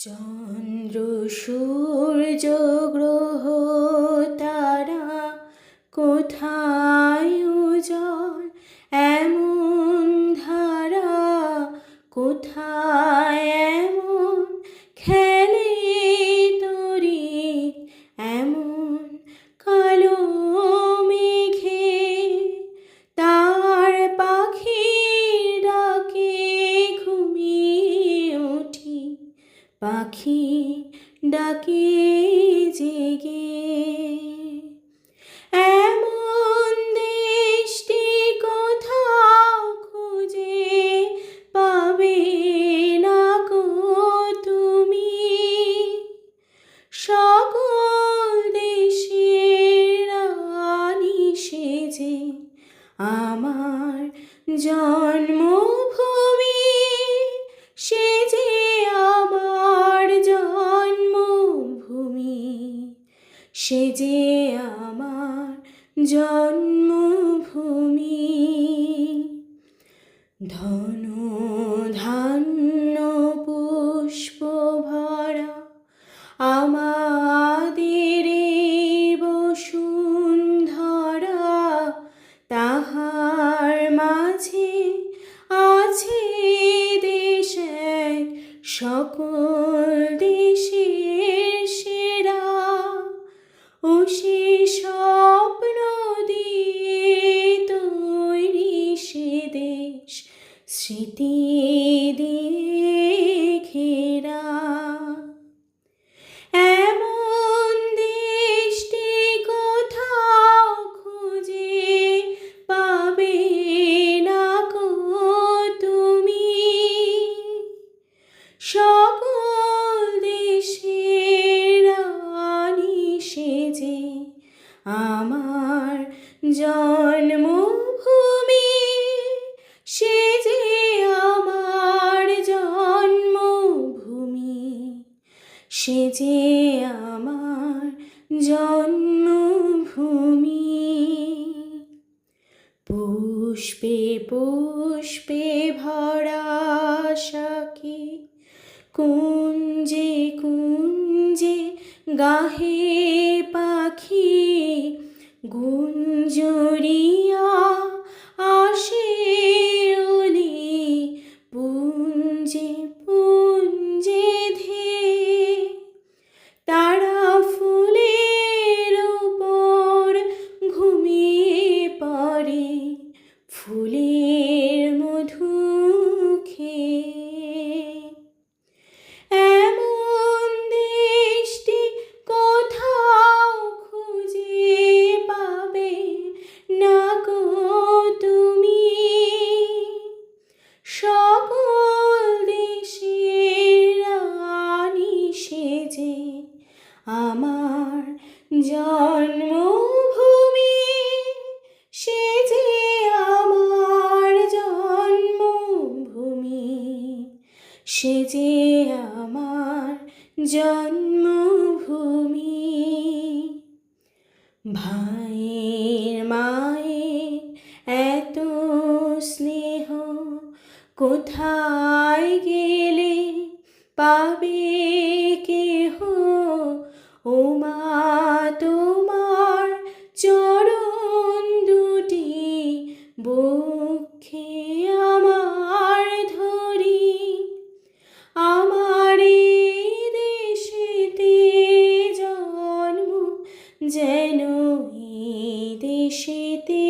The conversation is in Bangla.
চন্দ্র সূর্য গ্রহ তারা কোথায়? পাখি ডাকে জেগে। এমন দেশটি কোথাও খুঁজে পাবে না কো তুমি। সকল দেশের রানী সেজে আমার জন্মভূমি সে যে আমার জন্মভূমি। ধন স্মৃতি ঘেরা এমন দেশটি কোথাও খুঁজে পাবে না কো তুমি। সকল দেশের রানী সেজে আমার জন্মভূমি সে যে আমার জন্মভূমি। পুষ্পে পুষ্পে ভরা কুঞ্জে কুঞ্জে গাহে পাখি গুঞ্জরিয়া আসে পুঞ্জে ফুলের মধু এমন কোথাও খুঁজে পাবে? না গো তুমি। সকল আমার জন্মভূমি সে যে আমার জন্মভূমি। ভাইয়ের, মায়ের এত স্নেহ কোথায় গেলে পাবে কেহ? ও মা, তোমার চরণ দুটি বক্ষে যেন দেশেতে